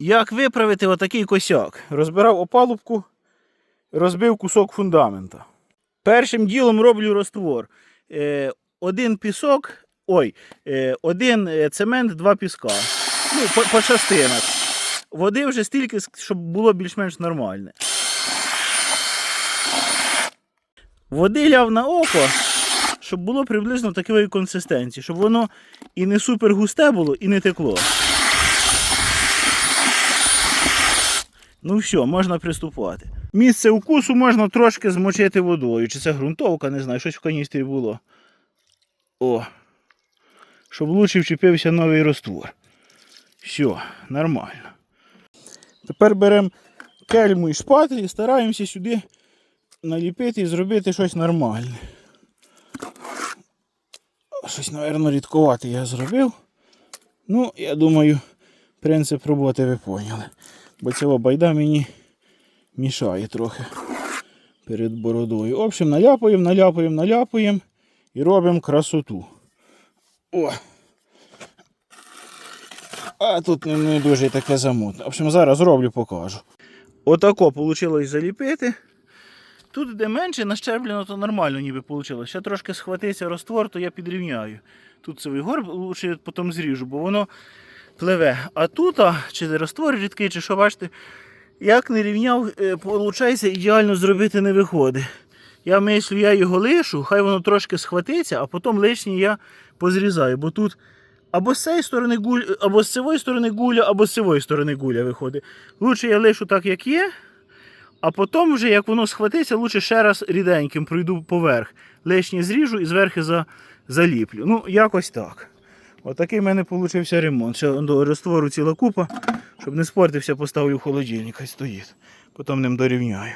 Як виправити отакий косяк? Розбирав опалубку, розбив кусок фундамента. Першим ділом роблю роствор. Е, один пісок, ой, е, один е, цемент, два піска. Ну, по, по частинах. Води вже стільки, щоб було більш-менш нормальне. Води ляв на око, щоб було приблизно такої консистенції, щоб воно і не супер густе було, і не текло. Ну все, можна приступати. Місце укусу можна трошки змочити водою. Чи це ґрунтовка, не знаю, щось в каністрі було. О. Щоб лучше вчепився новий роствор. Все, нормально. Тепер беремо кельму і шпатель і стараємося сюди наліпити і зробити щось нормальне. Щось, мабуть, рідкувати я зробив. Ну, я думаю, принцип роботи ви поняли. Бо цього байда мені мішає трохи перед бородою. В общем, наляпуємо, наляпуємо, наляпуємо і робимо красоту. О! А тут не, дуже таке замутне. В общем, зараз роблю, покажу. Отако вийшло заліпити. Тут, де менше нащеплено, то нормально ніби вийшло. Ще трошки схватиться роствор, то я підрівняю. Тут цей горб лучше потім зріжу, бо воно пливе. А тут, чи раствор рідкий, чи що, бачите, як не рівняв, виходить, ідеально зробити не виходить. Я мислю, я його лишу, хай воно трошки схватиться, а потім лишнє я позрізаю. Бо тут або з цієї сторони гуль, або з цієї сторони гуля, або з цієї сторони гуля виходить. Лучше я лишу так, як є. А потім, вже, як воно схватиться, лучше ще раз ріденьким пройду поверх. Лишнє зріжу і зверху за, заліплю. Ну, якось так. Отакий в мене вийшов ремонт. Ще до роствору ціла купа, щоб не спортився, поставлю в холодильник, хай стоїть. Потім ним дорівняю.